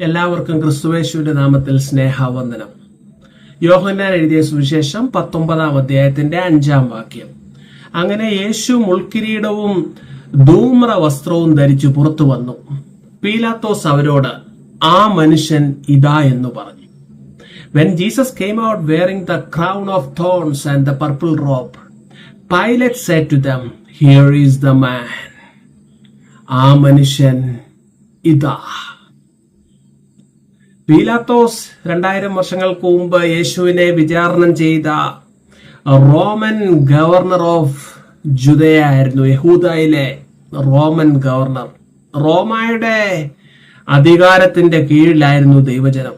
എല്ലാവർക്കും ക്രിസ്തുവേശുവിന്റെ നാമത്തിൽ സ്നേഹവന്ദനം. യോഹന്നാൻ എഴുതിയ സുവിശേഷം പത്തൊമ്പതാം അധ്യായത്തിന്റെ അഞ്ചാം വാക്യം. അങ്ങനെ യേശു മുൾക്കിരീടവും ധൂമ്ര വസ്ത്രവും ധരിച്ചു പുറത്തു വന്നു. പീലാത്തോസ് അവരോട് ആ മനുഷ്യൻ ഇതാ എന്ന് പറഞ്ഞു. When Jesus came out wearing the crown of thorns and the purple robe Pilate said to them here is the man ആ മനുഷ്യൻ ഇതാ. പീലാത്തോസ് രണ്ടായിരം വർഷങ്ങൾക്ക് മുമ്പ് യേശുവിനെ വിചാരണം ചെയ്ത റോമൻ ഗവർണർ ഓഫ് ജുദയ ആയിരുന്നു യഹൂദയിലെ റോമൻ ഗവർണർ. റോമയുടെ അധികാരത്തിന്റെ കീഴിലായിരുന്നു ദൈവജനം.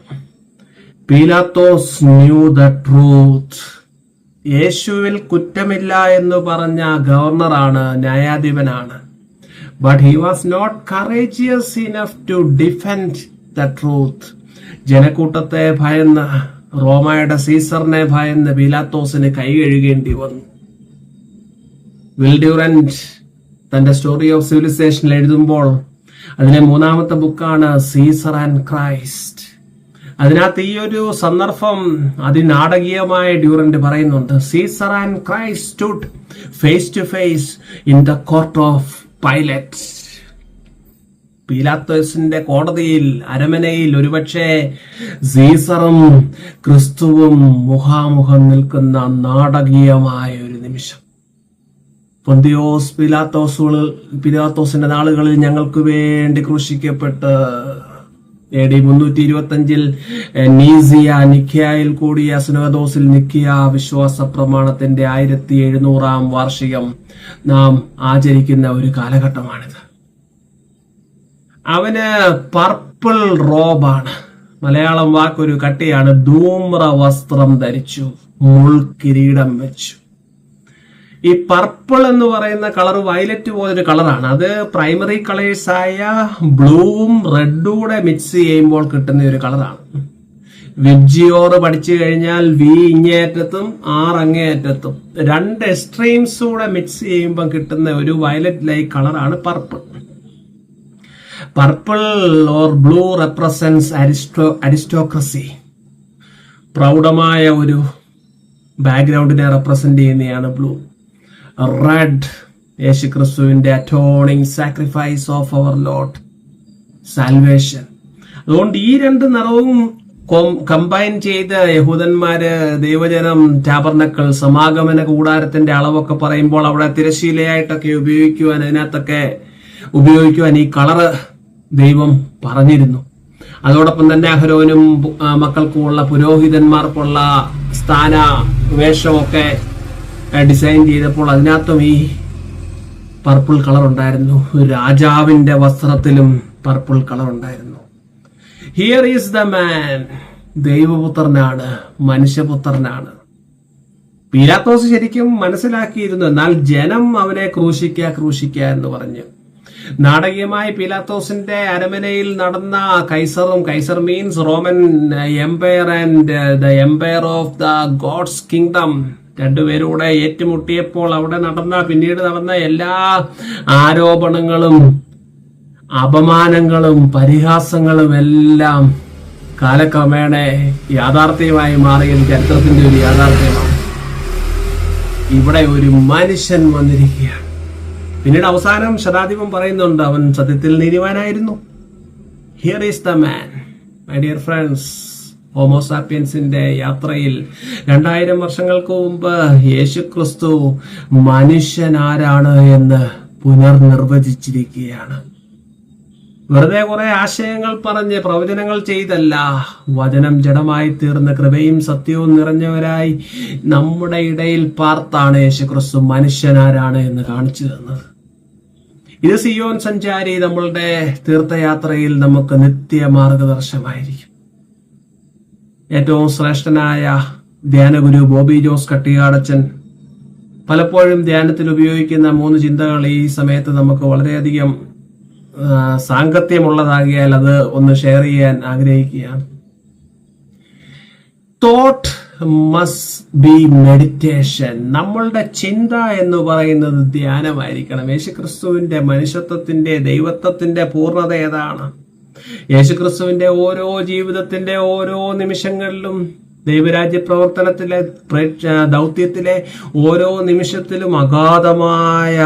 പീലാത്തോസ് ന്യൂ ദ ട്രൂത്ത് യേശുവിൽ കുറ്റമില്ല എന്ന് പറഞ്ഞ ഗവർണറാണ് ന്യായാധിപനാണ്. But he was not courageous enough to defend the truth ജനക്കൂട്ടത്തെ ഭയന്ന റോമയുടെ സീസറിനെ ഭയന്ന് ബിലാത്തോസിന് കൈ കഴുകേണ്ടി വന്നു വിൽഡ്യൂറന്റ് തന്റെ സ്റ്റോറി ഓഫ് സിവിലൈസേഷൻ എഴുതുമ്പോൾ അതിലെ മൂന്നാമത്തെ ബുക്കാണ് സീസർ ആൻഡ് ക്രൈസ്റ്റ്. അതിനകത്ത് ഈ ഒരു സന്ദർഭം അതിനാടകീയമായ ഡ്യൂറന്റ് പറയുന്നുണ്ട്. Caesar and Christ face to face in the court of Pilate പീലാത്തോസിന്റെ കോടതിയിൽ അരമനയിൽ ഒരുപക്ഷെ സീസറും ക്രിസ്തുവും മുഖാമുഖം നിൽക്കുന്ന നാടകീയമായ ഒരു നിമിഷം. പൊന്തിയോസ് പീലാത്തോസുകൾ പിലാത്തോസിന്റെ നാളുകളിൽ ഞങ്ങൾക്ക് വേണ്ടി ക്രൂശിക്കപ്പെട്ട് എ ഡി മുന്നൂറ്റി ഇരുപത്തി അഞ്ചിൽ നീസിയ നിക്കിയയിൽ കൂടിയ സുനോദോസിൽ നിക്കിയ വിശ്വാസ പ്രമാണത്തിന്റെ ആയിരത്തി എഴുന്നൂറാം വാർഷികം നാം ആചരിക്കുന്ന ഒരു കാലഘട്ടമാണിത്. അവന് പർപ്പിൾ റോബാണ് മലയാളം വാക്കൊരു കട്ടിയാണ്. ധൂമ്ര വസ്ത്രം ധരിച്ചു. മുൾക്കിരീടം വെച്ചു. ഈ പർപ്പിൾ എന്ന് പറയുന്ന കളർ വയലറ്റ് പോലൊരു കളറാണ് അത് പ്രൈമറി കളേഴ്സ് ആയ ബ്ലൂവും റെഡും മിക്സ് ചെയ്യുമ്പോൾ കിട്ടുന്ന ഒരു കളറാണ് വിബ്ജിയോർ പഠിച്ചു കഴിഞ്ഞാൽ വി ഇങ്ങേയറ്റത്തും ആർ അങ്ങേയറ്റത്തും. രണ്ട് എക്സ്ട്രീംസ് കൂടെ മിക്സ് ചെയ്യുമ്പോൾ കിട്ടുന്ന ഒരു വയലറ്റ് ലൈക്ക് കളറാണ് purple purple or blue represents aristo aristocracy പ്രൗഢമായ ഒരു ബാക്ക്ഗ്രൗണ്ടിനെ റെപ്രസെന്റ് ചെയ്യുന്നതാണ് ബ്ലൂ റെഡ് യേശു ക്രിസ്തുവിന്റെ atoning sacrifice of our Lord salvation അതുകൊണ്ട് ഈ രണ്ട് നിറവും കമ്പൈൻ ചെയ്ത് യഹൂദന്മാര് ദൈവജനം ടാബർനക്കൾ സമാഗമന കൂടാരത്തിന്റെ അളവൊക്കെ പറയുമ്പോൾ അവിടെ തിരശീലയായിട്ടൊക്കെ ഉപയോഗിക്കുവാൻ അതിനകത്തൊക്കെ ഉപയോഗിക്കുവാൻ ഈ കളറ് ദൈവം പറഞ്ഞിരുന്നു. അതോടൊപ്പം തന്നെ അഹരോനും മക്കൾക്കുമുള്ള പുരോഹിതന്മാർക്കുള്ള സ്ഥാന വേഷമൊക്കെ ഡിസൈൻ ചെയ്തപ്പോൾ അതിനകത്തും ഈ പർപ്പിൾ കളർ ഉണ്ടായിരുന്നു. രാജാവിന്റെ വസ്ത്രത്തിലും പർപ്പിൾ കളർ ഉണ്ടായിരുന്നു. ഹിയർ ഈസ് ദ മാൻ ദൈവപുത്രനാണ് മനുഷ്യപുത്രനാണ്. പീലാത്തോസ് ശരിക്കും മനസ്സിലാക്കിയിരുന്നു എന്നാൽ ജനം അവനെ ക്രൂശിക്കുക ക്രൂശിക്കുക എന്ന് പറഞ്ഞു. നാടകീയമായി പിലാത്തോസിന്റെ അരമനയിൽ നടന്ന കൈസറും Kaiser means Roman empire and the empire of the God's kingdom രണ്ടുപേരൂടെ ഏറ്റുമുട്ടിയപ്പോൾ അവിടെ നടന്ന പിന്നീട് നടന്ന എല്ലാ ആരോപണങ്ങളും അപമാനങ്ങളും പരിഹാസങ്ങളും എല്ലാം കാലക്രമേണ യാഥാർത്ഥ്യമായി മാറിയത് ചരിത്രത്തിന്റെ ഒരു യാഥാർത്ഥ്യമാണ്. ഇവിടെ ഒരു മനുഷ്യൻ വന്നിരിക്കുകയാണ്. പിന്നീട് അവസാനം ശതാധിപം പറയുന്നുണ്ട് അവൻ സത്യത്തിൽ നീതിവാനായിരുന്നു here is the man my dear friends ഹോമോസാപ്പിയൻസിന്റെ യാത്രയിൽ രണ്ടായിരം വർഷങ്ങൾക്ക് മുമ്പ് യേശു ക്രിസ്തു മനുഷ്യനാരാണ് എന്ന് പുനർനിർവചിച്ചിരിക്കുകയാണ്. വെറുതെ കുറെ ആശയങ്ങൾ പറഞ്ഞ് പ്രവചനങ്ങൾ ചെയ്തല്ല വചനം ജഡമായി തീർന്ന കൃപയും സത്യവും നിറഞ്ഞവരായി നമ്മുടെ ഇടയിൽ പാർത്താണ് യേശുക്രിസ്തു മനുഷ്യനാരാണ് എന്ന് കാണിച്ചു തന്നത്. ഇത് സിയോൻ സഞ്ചാരി നമ്മളുടെ തീർത്ഥയാത്രയിൽ നമുക്ക് നിത്യ മാർഗദർശമായിരിക്കും ഏറ്റവും ശ്രേഷ്ഠനായ ധ്യാനഗുരു ബോബി ജോസ് കട്ടിയാടച്ചൻ പലപ്പോഴും ധ്യാനത്തിൽ ഉപയോഗിക്കുന്ന മൂന്ന് ചിന്തകൾ ഈ സമയത്ത് നമുക്ക് വളരെയധികം സാങ്കത്യമുള്ളതാകിയാൽ അത് ഒന്ന് ഷെയർ ചെയ്യാൻ ആഗ്രഹിക്കുകയാണ്. തോട്ട് മസ്റ്റ് ബി മെഡിറ്റേഷൻ നമ്മളുടെ ചിന്ത എന്ന് പറയുന്നത് ധ്യാനമായിരിക്കണം. യേശുക്രിസ്തുവിന്റെ മനുഷ്യത്വത്തിന്റെ ദൈവത്വത്തിന്റെ പൂർണത ഏതാണ്? യേശുക്രിസ്തുവിന്റെ ഓരോ ജീവിതത്തിന്റെ ഓരോ നിമിഷങ്ങളിലും ദൈവരാജ്യ പ്രവർത്തനത്തിലെ ദൗത്യത്തിലെ ഓരോ നിമിഷത്തിലും അഗാധമായ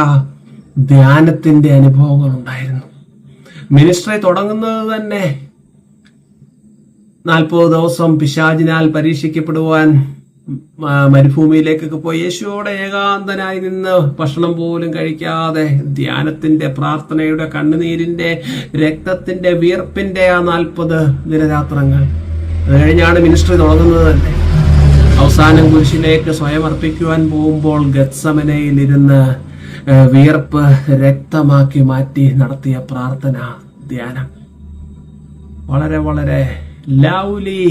ധ്യാനത്തിന്റെ അനുഭവങ്ങൾ ഉണ്ടായിരുന്നു മിനിസ്ട്രി തുടങ്ങുന്നത് തന്നെ നാൽപ്പത് ദിവസം പിശാചിനാൽ പരീക്ഷിക്കപ്പെടുവാൻ മരുഭൂമിയിലേക്കൊക്കെ പോയി. യേശുവോടെ ഏകാന്തനായി നിന്ന് ഭക്ഷണം പോലും കഴിക്കാതെ ധ്യാനത്തിന്റെ പ്രാർത്ഥനയുടെ കണ്ണുനീരിന്റെ രക്തത്തിന്റെ വിയർപ്പിന്റെ ആ നാൽപ്പത് ദിനരാത്രങ്ങൾ അത് കഴിഞ്ഞാണ് മിനിസ്ട്രി തുടങ്ങുന്നത് തന്നെ. അവസാനം കുരിശിലേക്ക് സ്വയം അർപ്പിക്കുവാൻ പോകുമ്പോൾ ഗത്സമനയിൽ ഇരുന്ന് വിയർപ്പ് രക്തമാക്കി മാറ്റി നടത്തിയ പ്രാർത്ഥന ധ്യാനം. വളരെ വളരെ lovely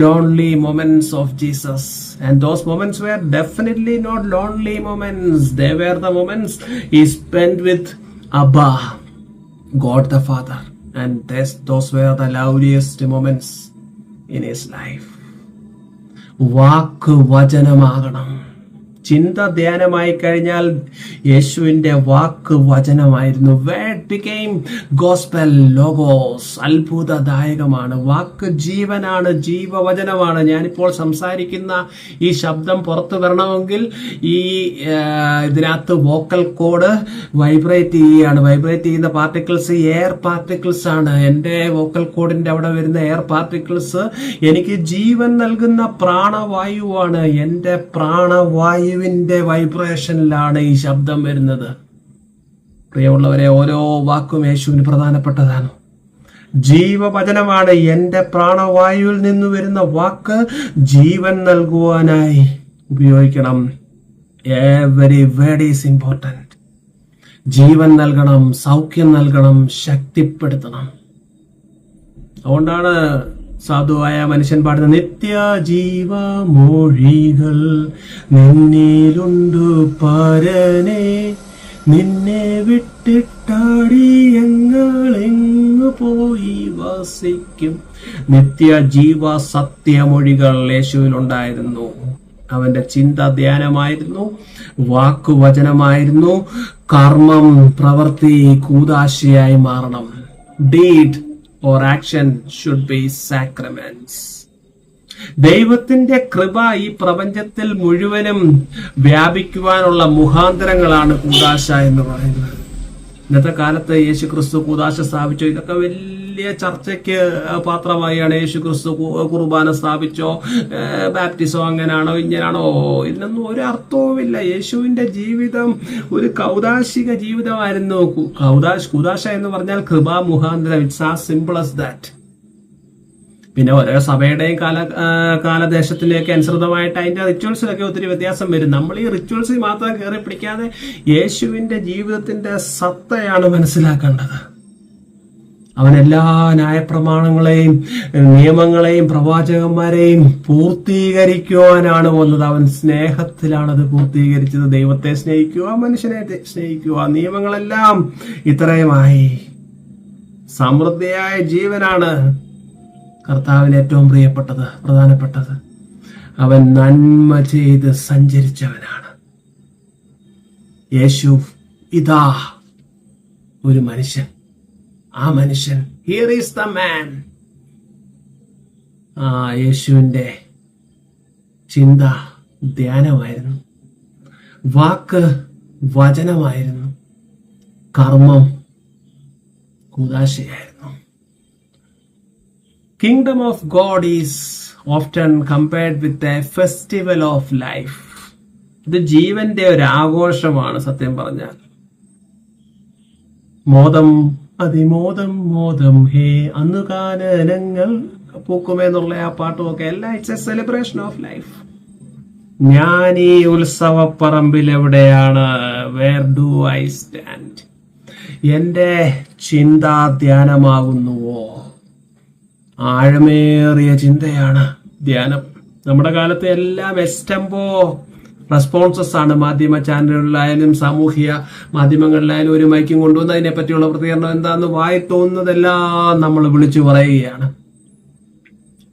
lonely moments of Jesus and those moments were definitely not lonely moments they were the moments he spend with Abba God the father and those were the loveliest moments in his life വാക്ക് വചനമാകണം ചിന്ത ധ്യാനമായി കഴിഞ്ഞാൽ യേശുവിന്റെ വാക്ക് വചനമായിരുന്നു. Word became gospel logos അത്ഭുതദായകമാണ്. വാക്ക് ജീവനാണ് ജീവവചനമാണ്. ഞാനിപ്പോൾ സംസാരിക്കുന്ന ഈ ശബ്ദം പുറത്തു വരണമെങ്കിൽ ഈ ഇതിനകത്ത് വോക്കൽ കോഡ് വൈബ്രേറ്റ് ചെയ്യുകയാണ്. വൈബ്രേറ്റ് ചെയ്യുന്ന പാർട്ടിക്കിൾസ് എയർ പാർട്ടിക്കിൾസ് ആണ്. എന്റെ വോക്കൽ കോഡിന്റെ അവിടെ വരുന്ന എയർ പാർട്ടിക്കിൾസ് എനിക്ക് ജീവൻ നൽകുന്ന പ്രാണവായുവാണ്. എന്റെ പ്രാണവായുവിന്റെ വൈബ്രേഷനിലാണ് ഈ ശബ്ദം വരുന്നത്. പ്രിയമുള്ളവരെ ഓരോ വാക്കും യേശുവിന് പ്രധാനപ്പെട്ടതാണ്. ജീവവചനമാണ് എന്റെ പ്രാണവായുവിൽ നിന്ന് വരുന്ന വാക്ക്. ജീവൻ നൽകുവാനായി ഉപയോഗിക്കണം. എവരി വേർഡ് ഈസ് ഇമ്പോർട്ടന്റ് ജീവൻ നൽകണം സൗഖ്യം നൽകണം ശക്തിപ്പെടുത്തണം. അതുകൊണ്ടാണ് സാധുവായ മനുഷ്യൻ പാടുന്ന നിത്യ ജീവമൊഴികൾ നിന്നിലുണ്ടു പരനെ. നിന്നെ വിട്ടിട്ടാടി ഞങ്ങളെങ്ങു പോയി വസിക്കും. നിത്യ ജീവ സത്യമൊഴികൾ യേശുവിലുണ്ടായിരുന്നു. അവന്റെ ചിന്ത ധ്യാനമായിരുന്നു. വാക്കുവചനമായിരുന്നു. കർമ്മം പ്രവൃത്തി കൂതാശയായി മാറണം. Deed or action should be sacraments ദൈവത്തിന്റെ കൃപ ഈ പ്രപഞ്ചത്തിൽ മുഴുവനും വ്യാപിക്കുവാനുള്ള മുഖാന്തരങ്ങളാണ് കൂതാശ എന്ന് പറയുന്നത്. ഇന്നത്തെ കാലത്ത് യേശു ക്രിസ്തു കൂതാശ സ്ഥാപിച്ചു. ഇതൊക്കെ വലിയ ചർച്ചയ്ക്ക് പാത്രമായാണ് യേശു ക്രിസ്തു കുർബാന സ്ഥാപിച്ചോ ബാപ്റ്റിസോ അങ്ങനാണോ ഇങ്ങനാണോ? ഇതിനൊന്നും ഒരു അർത്ഥവുമില്ല. യേശുവിന്റെ ജീവിതം ഒരു കൗതാശിക ജീവിതമായിരുന്നു. കൗതാശ് കുദാശ എന്ന് പറഞ്ഞാൽ കൃപാ മുഖാന്തരം. ഇറ്റ്സ് ആ സിമ്പിൾ as ദാറ്റ് പിന്നെ ഓരോ സഭയുടെയും കാല കാലദേശത്തിന്റെയൊക്കെ അനുസൃതമായിട്ട് അതിന്റെ റിച്വൽസിലൊക്കെ ഒത്തിരി വ്യത്യാസം വരും. നമ്മൾ ഈ റിച്വൽസിൽ മാത്രം കയറി പിടിക്കാതെ യേശുവിന്റെ ജീവിതത്തിന്റെ സത്തയാണ് മനസ്സിലാക്കേണ്ടത്. അവൻ എല്ലാ ന്യായപ്രമാണങ്ങളെയും നിയമങ്ങളെയും പ്രവാചകന്മാരെയും പൂർത്തീകരിക്കുവാനാണ് വന്നത്. അവൻ സ്നേഹത്തിലാണ് അത് പൂർത്തീകരിച്ചത്. ദൈവത്തെ സ്നേഹിക്കുക മനുഷ്യനെ സ്നേഹിക്കുക. നിയമങ്ങളെല്ലാം ഇത്രയുമായി സമൃദ്ധിയായ ജീവനാണ് കർത്താവിന് ഏറ്റവും പ്രിയപ്പെട്ടത് പ്രധാനപ്പെട്ടത്. അവൻ നന്മ ചെയ്ത് സഞ്ചരിച്ചവനാണ്. യേശു ഇതാ ഒരു മനുഷ്യൻ. ആ മനുഷ്യൻ ഹിയർ ഈസ് ദ മാൻ ആ യേശുവിന്റെ ചിന്ത ധ്യാനമായിരുന്നു. വാക്ക് വചനമായിരുന്നു. കർമ്മം കൂതാശയായിരുന്നു kingdom of God is often compared with a festival of life ഇത് ജീവന്റെ ഒരു ആഘോഷമാണ് സത്യം പറഞ്ഞാൽ. മോദം അതിമോദം മോദം. ഹേ അന്നു കാനനങ്ങൾ പൂക്കുമെന്നുള്ള ആ പാട്ടും ഒക്കെ എല്ലാം it's a celebration of life ഞാൻ ഈ ഉത്സവപ്പറമ്പിൽ എവിടെയാണ് വേർ ഡു ഐ സ്റ്റാൻഡ് എന്റെ ചിന്താ ധ്യാനമാകുന്നുവോ ആഴമേറിയ ചിന്തയാണ് ധ്യാനം. നമ്മുടെ കാലത്ത് എല്ലാം എസ്റ്റംപോ റെസ്പോൺസസ് ആണ് മാധ്യമ ചാനലുകളിലായാലും സാമൂഹിക മാധ്യമങ്ങളിലായാലും ഒരു മൈക്കും കൊണ്ടുവന്ന് അതിനെ പറ്റിയുള്ള പ്രതികരണം എന്താണെന്ന് വായി തോന്നുന്നതെല്ലാം നമ്മൾ വിളിച്ചു പറയുകയാണ്.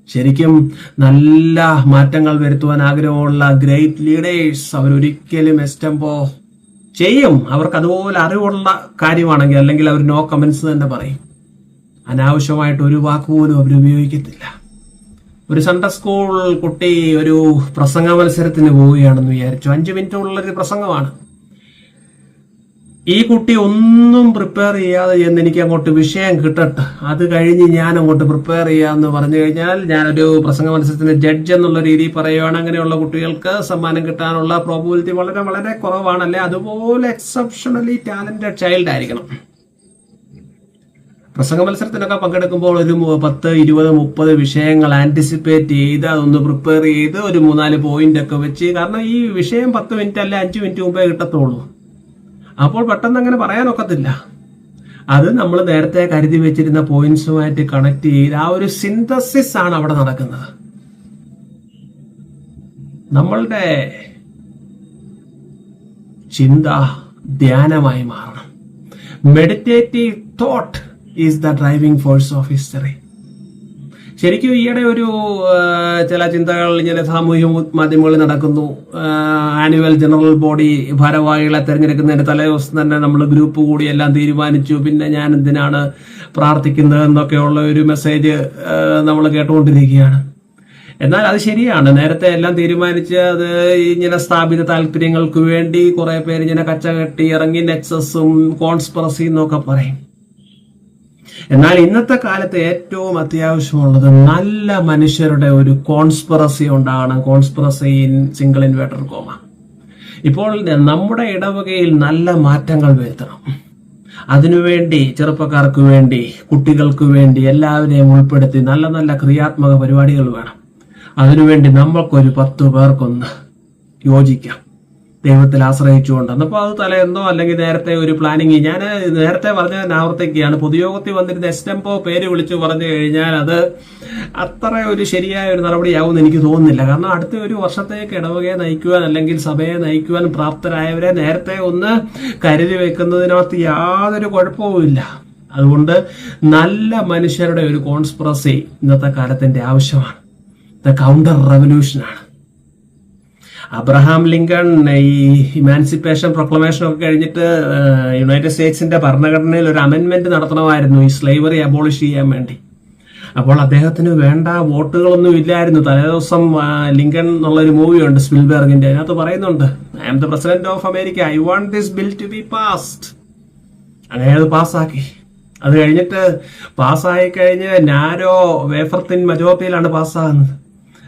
ശരിക്കും നല്ല മാറ്റങ്ങൾ വരുത്തുവാൻ ആഗ്രഹമുള്ള ഗ്രേറ്റ് ലീഡേഴ്സ് അവരൊരിക്കലും എസ്റ്റംപോ ചെയ്യും. അവർക്ക് അതുപോലെ അറിവുള്ള കാര്യമാണെങ്കിൽ അല്ലെങ്കിൽ അവർ നോ കമന്റ്സ് തന്നെ പറയും. അനാവശ്യമായിട്ട് ഒരു വാക്ക് പോലും അവർ ഒരു സൺഡേ സ്കൂൾ കുട്ടി ഒരു പ്രസംഗ മത്സരത്തിന് പോവുകയാണെന്ന് വിചാരിച്ചു. അഞ്ചു മിനിറ്റ് ഉള്ളൊരു പ്രസംഗമാണ്. ഈ കുട്ടി ഒന്നും പ്രിപ്പയർ ചെയ്യാതെ എന്ന് എനിക്ക് അങ്ങോട്ട് വിഷയം കിട്ടട്ടെ. അത് കഴിഞ്ഞ് ഞാൻ അങ്ങോട്ട് പ്രിപ്പയർ ചെയ്യാന്ന് പറഞ്ഞു കഴിഞ്ഞാൽ ഞാനൊരു പ്രസംഗ മത്സരത്തിന്റെ ജഡ്ജ് എന്നുള്ള രീതിയിൽ പറയുകയാണ് അങ്ങനെയുള്ള കുട്ടികൾക്ക് സമ്മാനം കിട്ടാനുള്ള പ്രോബിലിറ്റി വളരെ വളരെ കുറവാണല്ലേ? അതുപോലെ എക്സെപ്ഷണലി ടാലന്റഡ് ചൈൽഡ് ആയിരിക്കണം. പ്രസംഗ മത്സരത്തിനൊക്കെ പങ്കെടുക്കുമ്പോൾ ഒരു പത്ത് ഇരുപത് മുപ്പത് വിഷയങ്ങൾ ആന്റിസിപ്പേറ്റ് ചെയ്ത് അതൊന്ന് പ്രിപ്പയർ ചെയ്ത് ഒരു മൂന്നാൽ പോയിന്റ് ഒക്കെ വെച്ച്. കാരണം ഈ വിഷയം പത്ത് മിനിറ്റ് അല്ല അഞ്ച് മിനിറ്റ് മുമ്പേ കിട്ടത്തുള്ളൂ. അപ്പോൾ പെട്ടെന്ന് അങ്ങനെ പറയാനൊക്കത്തില്ല അത് നമ്മൾ നേരത്തെ കരുതി വെച്ചിരുന്ന പോയിന്റ്സുമായിട്ട് കണക്ട് ചെയ്ത് ആ ഒരു സിന്തസിസ് ആണ് അവിടെ നടക്കുന്നത്. നമ്മളുടെ ചിന്ത ധ്യാനമായി മാറണം. Meditative thought is the driving force of history ശരിക്കും ഈയിടെ ഒരു ചില ചിന്തകൾ ഇങ്ങനെ സാമൂഹ്യ മാധ്യമങ്ങളിൽ നടക്കുന്നു. ആനുവൽ ജനറൽ ബോഡി ഭാരവാഹികളെ തെരഞ്ഞെടുക്കുന്നതിന്റെ തലേ ദിവസം തന്നെ നമ്മൾ ഗ്രൂപ്പ് കൂടി എല്ലാം തീരുമാനിച്ചു. പിന്നെ ഞാൻ എന്തിനാണ് പ്രാർത്ഥിക്കുന്നത് എന്നൊക്കെയുള്ള ഒരു മെസ്സേജ് നമ്മൾ കേട്ടുകൊണ്ടിരിക്കുകയാണ്. എന്നാൽ അത് ശരിയാണ്. നേരത്തെ എല്ലാം തീരുമാനിച്ച് അത് ഇങ്ങനെ സ്ഥാപിത താല്പര്യങ്ങൾക്ക് വേണ്ടി കുറെ പേര് ഇങ്ങനെ കച്ചകെട്ടി ഇറങ്ങി നെക്സസും കോൺസ്പെറസിന്നൊക്കെ പറയും. എന്നാൽ ഇന്നത്തെ കാലത്ത് ഏറ്റവും അത്യാവശ്യമുള്ളത് നല്ല മനുഷ്യരുടെ ഒരു കോൺസ്പിറസി ഉണ്ടാകണം conspiracy in single inverted comma ഇപ്പോൾ നമ്മുടെ ഇടവകയിൽ നല്ല മാറ്റങ്ങൾ വരുത്തണം. അതിനുവേണ്ടി ചെറുപ്പക്കാർക്ക് വേണ്ടി കുട്ടികൾക്ക് വേണ്ടി എല്ലാവരെയും ഉൾപ്പെടുത്തി നല്ല നല്ല ക്രിയാത്മക പരിപാടികൾ വേണം. അതിനുവേണ്ടി നമ്മൾക്കൊരു പത്ത് പേർക്കൊന്ന് യോജിക്കാം. ദൈവത്തിൽ ആശ്രയിച്ചുകൊണ്ട് അപ്പോൾ അത് തലേന്നോ അല്ലെങ്കിൽ നേരത്തെ ഒരു പ്ലാനിങ് ഞാൻ നേരത്തെ പറഞ്ഞ ആവർത്തിക്കുകയാണ്. പൊതുയോഗത്തിൽ വന്നിരുന്ന എസ്റ്റംപോ പേര് വിളിച്ചു പറഞ്ഞു കഴിഞ്ഞാൽ അത് അത്ര ഒരു ശരിയായ ഒരു നടപടിയാവുമെന്ന് എനിക്ക് തോന്നുന്നില്ല. കാരണം അടുത്ത ഒരു വർഷത്തേക്ക് ഇടവകയെ നയിക്കുവാൻ അല്ലെങ്കിൽ സഭയെ നയിക്കുവാൻ പ്രാപ്തരായവരെ നേരത്തെ ഒന്ന് കരുതി വെക്കുന്നതിനകത്ത് യാതൊരു കുഴപ്പവുമില്ല അതുകൊണ്ട് നല്ല മനുഷ്യരുടെ ഒരു കോൺസ്പ്രസി ഇന്നത്തെ കാലത്തിന്റെ ആവശ്യമാണ്. ദ കൗണ്ടർ റവല്യൂഷനാണ് അബ്രഹാം ലിങ്കൺ ഈ ഇമാൻസിപ്പേഷൻ പ്രൊക്ലമേഷൻ ഒക്കെ കഴിഞ്ഞിട്ട് യുണൈറ്റഡ് സ്റ്റേറ്റ്സിന്റെ ഭരണഘടനയിൽ ഒരു അമെന്റ്മെന്റ് നടത്തണമായിരുന്നു. ഈ സ്ലേവറി അബോളിഷ് ചെയ്യാൻ വേണ്ടി. അപ്പോൾ അദ്ദേഹത്തിന് വേണ്ട വോട്ടുകളൊന്നും ഇല്ലായിരുന്നു. തലേദിവസം ലിങ്കൺ എന്നുള്ളൊരു മൂവിയുണ്ട് സ്പിൽബർഗിന്റെ. അതിനകത്ത് പറയുന്നുണ്ട് I am the president of America I want this bill to be passed അങ്ങനെ അത് പാസ്സാക്കി. അത് കഴിഞ്ഞിട്ട് പാസ്സായി കഴിഞ്ഞ് നാരോ വേഫർത്തിൻ മജോറിറ്റിയിലാണ് പാസ്സാകുന്നത്.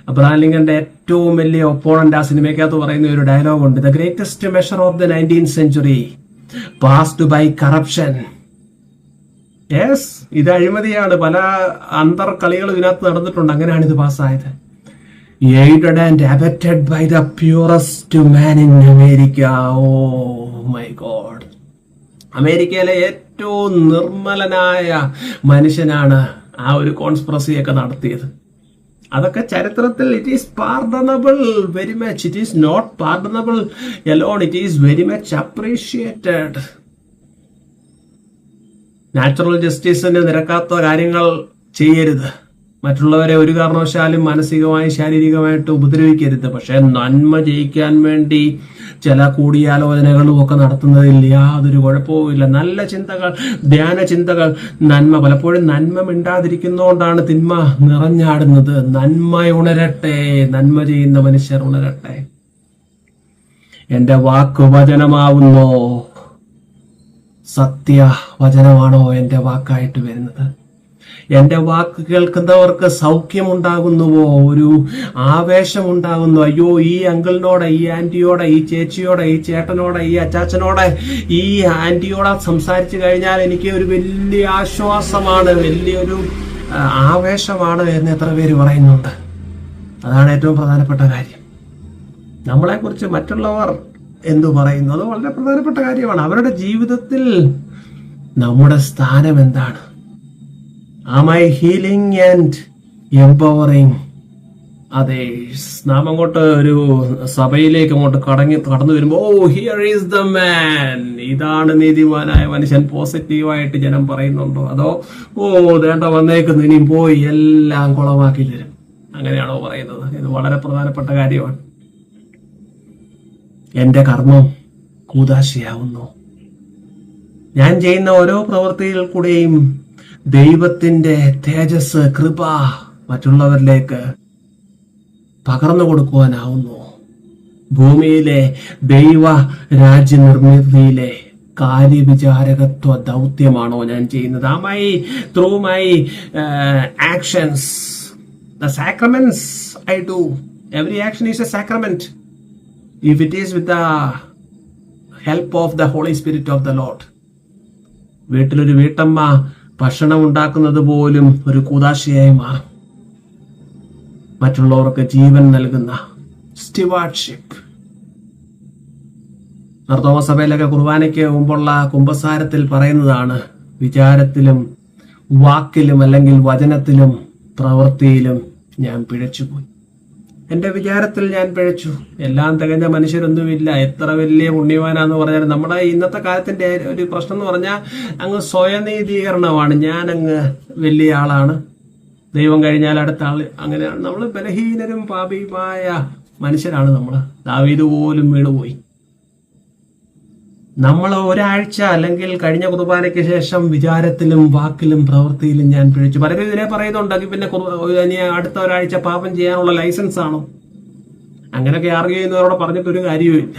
അബ്രഹാം ലിങ്കന്റെ ഏറ്റവും വലിയ ഒപ്പോണന്റ് ആ സിനിമയ്ക്കകത്ത് പറയുന്ന ഒരു ഡയലോഗ് ഉണ്ട്. The greatest measure of the nineteen century passed by corruption yes ഇത് അഴിമതിയാണ്. പല അന്തർ കളികൾ ഇതിനകത്ത് നടന്നിട്ടുണ്ട്. അങ്ങനെയാണ് ഇത് പാസ്സായത് aided and abetted by the purest man in America oh my God അമേരിക്കയിലെ ഏറ്റവും നിർമ്മലനായ മനുഷ്യനാണ് ആ ഒരു കോൺസ്പ്രസിയൊക്കെ നടത്തിയത്. അതൊക്കെ ചരിത്രത്തിൽ it is pardonable very much it is not pardonable alone it is very much appreciated natural ജസ്റ്റിസിന് നിരക്കാത്ത കാര്യങ്ങൾ ചെയ്യരുത്. മറ്റുള്ളവരെ ഒരു കാരണവശാലും മാനസികമായി ശാരീരികമായിട്ട് ഉപദ്രവിക്കരുത്. പക്ഷെ നന്മ ജയിക്കാൻ വേണ്ടി ചില കൂടിയാലോചനകളും ഒക്കെ നടത്തുന്നതിൽ യാതൊരു കുഴപ്പവുമില്ല നല്ല ചിന്തകൾ ധ്യാന ചിന്തകൾ നന്മ. പലപ്പോഴും നന്മ മിണ്ടാതിരിക്കുന്നതുകൊണ്ടാണ് തിന്മ നിറഞ്ഞാടുന്നത്. നന്മ ഉണരട്ടെ നന്മ ചെയ്യുന്ന മനുഷ്യർ ഉണരട്ടെ. എന്റെ വാക്ക് വചനമാവുന്നോ? സത്യ വചനമാണോ എന്റെ വാക്കായിട്ട് വരുന്നത്? എന്റെ വാക്ക് കേൾക്കുന്നവർക്ക് സൗഖ്യമുണ്ടാകുന്നുവോ? ഒരു ആവേശമുണ്ടാകുന്നു. അയ്യോ ഈ അങ്കിളിനോട് ഈ ആന്റിയോടെ ഈ ചേച്ചിയോടെ ഈ ചേട്ടനോടെ ഈ അച്ചാച്ചനോടെ ഈ ആന്റിയോടെ സംസാരിച്ചു കഴിഞ്ഞാൽ എനിക്ക് ഒരു വലിയ ആശ്വാസമാണ് വലിയൊരു ആവേശമാണ് എന്ന് എത്ര പേര് പറയുന്നുണ്ട്. അതാണ് ഏറ്റവും പ്രധാനപ്പെട്ട കാര്യം. നമ്മളെക്കുറിച്ച് മറ്റുള്ളവർ എന്തു പറയുന്നു? അത് വളരെ പ്രധാനപ്പെട്ട കാര്യമാണ്. അവരുടെ ജീവിതത്തിൽ നമ്മുടെ സ്ഥാനം എന്താണ്? Am I healing and empowering അതെ നാം അങ്ങോട്ട് ഒരു സഭയിലേക്ക് അങ്ങോട്ട് കടങ്ങി കടന്നു വരുമ്പോ oh here is the man ഇതാണ് നീതിമാനായ മനുഷ്യൻ. പോസിറ്റീവായിട്ട് ജനം പറയുന്നുണ്ടോ? അതോ ഓ വേണ്ട വന്നേക്കുന്നു ഇനിയും പോയി എല്ലാം കുളമാക്കി തരും. അങ്ങനെയാണോ പറയുന്നത്? ഇത് വളരെ പ്രധാനപ്പെട്ട കാര്യമാണ്. എന്റെ കർമ്മം കൂതാശിയാവുന്നു ഞാൻ ചെയ്യുന്ന ഓരോ പ്രവൃത്തിയിൽ കൂടെയും ദൈവത്തിന്റെ തേജസ് കൃപ മറ്റുള്ളവരിലേക്ക് പകർന്നു കൊടുക്കുവാനാവുന്നു. ഭൂമിയിലെ ദൈവ രാജ്യനിർമ്മിതിയിലെ കാര്യവിചാരകത്വ ദൗത്യമാണോ ഞാൻ ചെയ്യുന്നത്? ആ my through my actions the sacraments I do every action is a sacrament if it is with the help of the Holy Spirit of the Lord വീട്ടിലൊരു വീട്ടമ്മ ഭക്ഷണം ഉണ്ടാക്കുന്നത് പോലും ഒരു കൂതാശയായി മാറും. മറ്റുള്ളവർക്ക് ജീവൻ നൽകുന്ന സ്റ്റിവാർഡ്ഷിപ്പ് നർത്തോമ സഭയിലൊക്കെ കുർബാനയ്ക്ക് മുമ്പുള്ള കുംഭസാരത്തിൽ പറയുന്നതാണ് വിചാരത്തിലും വാക്കിലും അല്ലെങ്കിൽ വചനത്തിലും പ്രവൃത്തിയിലും ഞാൻ പിഴച്ചുപോയി. എന്റെ വിചാരത്തിൽ ഞാൻ പിഴച്ചു. എല്ലാം തികഞ്ഞ മനുഷ്യരൊന്നുമില്ല. എത്ര വലിയ പുണ്യവാനാന്ന് പറഞ്ഞാൽ നമ്മുടെ ഇന്നത്തെ കാലത്തിന്റെ ഒരു പ്രശ്നം എന്ന് പറഞ്ഞാൽ അങ്ങ് സ്വയനീതീകരണമാണ്. ഞാൻ അങ്ങ് വലിയ ആളാണ്. ദൈവം കഴിഞ്ഞാൽ അടുത്ത ആൾ അങ്ങനെയാണ്. നമ്മൾ ബലഹീനരും പാപിയുമായ മനുഷ്യരാണ് നമ്മൾ ദാവീത് പോലും വീണുപോയി. നമ്മൾ ഒരാഴ്ച അല്ലെങ്കിൽ കഴിഞ്ഞ കുർബാനയ്ക്ക് ശേഷം വിചാരത്തിലും വാക്കിലും പ്രവൃത്തിയിലും ഞാൻ പിഴച്ചു. പലരും ഇതിനെ പറയുന്നുണ്ടെങ്കിൽ പിന്നെ ഇനി അടുത്ത ഒരാഴ്ച പാപം ചെയ്യാനുള്ള ലൈസൻസ് ആണോ? അങ്ങനെയൊക്കെ ആർഗ്യൂ ചെയ്യുന്നവരോട് പറഞ്ഞിട്ടൊരു കാര്യവുമില്ല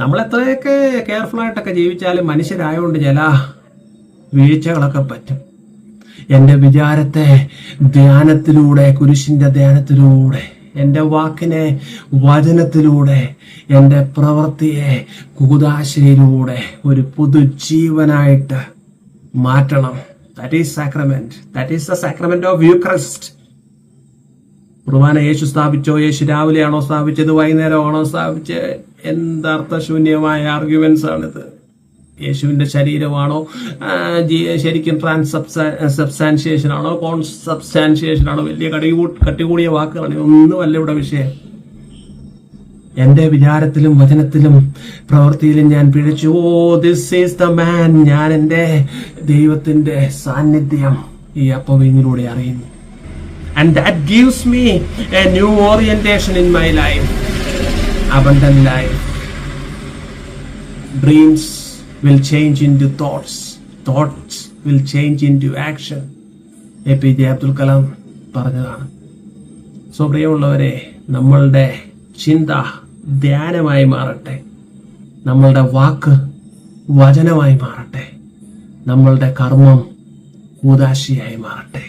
നമ്മൾ എത്രയൊക്കെ കെയർഫുൾ ആയിട്ടൊക്കെ ജീവിച്ചാലും മനുഷ്യരായതുകൊണ്ട് ചില വീഴ്ചകളൊക്കെ പറ്റും. എന്റെ വിചാരത്തെ ധ്യാനത്തിലൂടെ കുരിശിന്റെ ധ്യാനത്തിലൂടെ എന്റെ വാക്കിനെ വചനത്തിലൂടെ എന്റെ പ്രവൃത്തിയെ കൂതാശയിലൂടെ ഒരു പുതുജീവനായിട്ട് മാറ്റണം. That is sacrament that is the sacrament of Eucharist കുർബാന യേശു സ്ഥാപിച്ചോ? യേശു രാവിലെയാണോ സ്ഥാപിച്ചത്? വൈകുന്നേരമാണോ സ്ഥാപിച്ചത്? എന്തർത്ഥശൂന്യമായ ആർഗ്യുമെന്റ്സ് ആണിത്. യേശുവിന്റെ ശരീരമാണോ? ശരിക്കും ട്രാൻസ് സബ്സ്റ്റാൻഷിയേഷൻ ആണോ കോൺ സബ്സ്റ്റാൻഷിയേഷൻ ആണോ വലിയ കടി കട്ടികൂടിയ വാക്കുകളാണ്. ഒന്നുമല്ല ഇവിടെ വിഷയം. എന്റെ വിചാരത്തിലും വചനത്തിലും പ്രവൃത്തിയിലും ഞാൻ പിഴച്ചു. Oh this is the man ഞാൻ എന്റെ ദൈവത്തിന്റെ സാന്നിധ്യം ഈ അപ്പവീഞ്ഞിലൂടെ അറിയുന്നു. And that gives me a new orientation in my life abundant life Dreams will change into thoughts. Thoughts will change into action. A P J Abdul Kalam പറഞ്ഞതാണ്. So പ്രിയമുള്ളവരെ നമ്മളുടെ ചിന്ത ധ്യാനമായി മാറട്ടെ. നമ്മളുടെ വാക്ക് വചനമായി മാറട്ടെ. നമ്മളുടെ കർമ്മം ഉദാശിയായി മാറട്ടെ.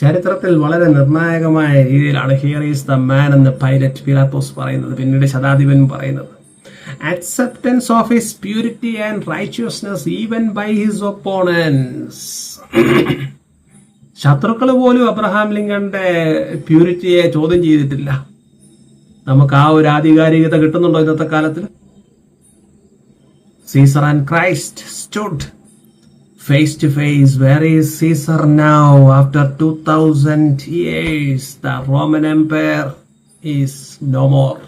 ചരിത്രത്തിൽ വളരെ നിർണായകമായ രീതിയിലാണ് ഹിയർ ഈസ് ദ മാൻ എന്ന് പൈലറ്റ് പിലാത്തോസ് പറയുന്നത്. പിന്നീട് ശതാധിപൻ പറയുന്നത്. Acceptance of his purity and righteousness even by his opponents ശത്രുക്കൾ പോലും അബ്രഹാം ലിങ്കന്റെ പ്യൂരിറ്റിയെ ചോദ്യം ചെയ്തിട്ടില്ല നമുക്ക് ആ ഒരു ആധികാരികത കിട്ടുന്നുണ്ടോ ഇന്നത്തെ കാലത്തിൽ Caesar and Christ stood face to face. Where is Caesar now after 2000 years? The Roman Empire is no more.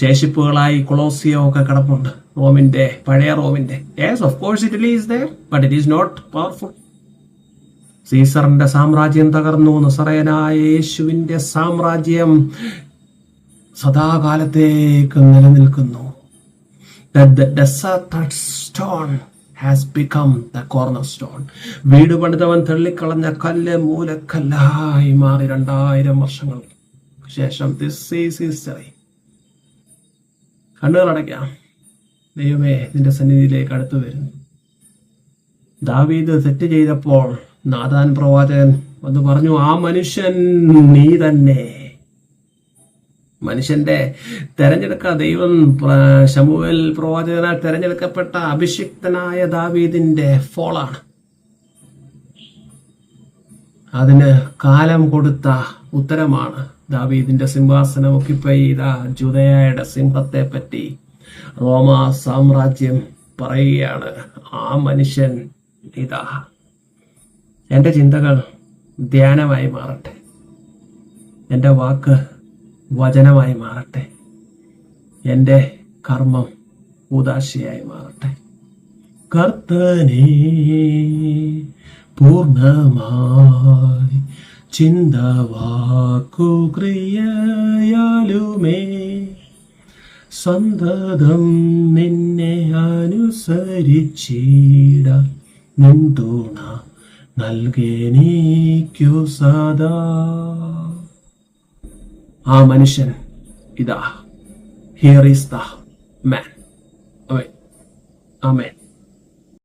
ശേഷിപ്പുകളായി കൊളോസിയോ ഒക്കെ കിടപ്പുണ്ട്. റോമിന്റെ പഴയ റോമിന്റെ. Yes of course Italy is there but it is not powerful സീസറിന്റെ സാമ്രാജ്യം തകർന്നു. നിസറയനായ യേശുവിന്റെ സാമ്രാജ്യം സദാകാലത്തേക്ക് നിലനിൽക്കുന്നു. Stone has become the corner cornerstone. വീട് പണിതവൻ തള്ളിക്കളഞ്ഞ കല്ല് മൂലക്കല്ലായി മാറി രണ്ടായിരം വർഷങ്ങൾ ശേഷം ദിസ് ഈസ് ഹിസ്റ്ററി കണ്ണുകളടയ്ക്കാം ദൈവമേ നിന്റെ സന്നിധിയിലേക്ക് അടുത്തു വരുന്നു. ദാവീദ് തെറ്റ് ചെയ്തപ്പോൾ നാഥാൻ പ്രവാചകൻ വന്ന് പറഞ്ഞു ആ മനുഷ്യൻ നീ തന്നെ. മനുഷ്യന്റെ തെരഞ്ഞെടുക്ക ദൈവം ശമുവൽ പ്രവാചകനാൽ തെരഞ്ഞെടുക്കപ്പെട്ട അഭിഷിക്തനായ ദാവീദിന്റെ ഫോളാണ്. അതിന് കാലം കൊടുത്ത ഉത്തരമാണ് ദാവീദിന്റെ സിംഹാസനം ഒക്കിപ്പൈ ചെയ്ത ജുദയായുടെ സിംഹത്തെ പറ്റി റോമ സാമ്രാജ്യം പറയുകയാണ്. ആ മനുഷ്യൻ ഇതാ. എന്റെ ചിന്തകൾ ധ്യാനമായി മാറട്ടെ. എന്റെ വാക്ക് വചനമായി മാറട്ടെ. എന്റെ കർമ്മം ഉദാശയായി മാറട്ടെ. കർത്തനേ പൂർണമായി ചിന്ത വാക്കു ക്രിയയാലുമേ. സന്തതം നിന്നെ അനുസരിച്ചിട. നിന്തൂണ നൽകേനീക്കു സദാ. ആ മനുഷ്യൻ ഇതാ. Here is the man amen amen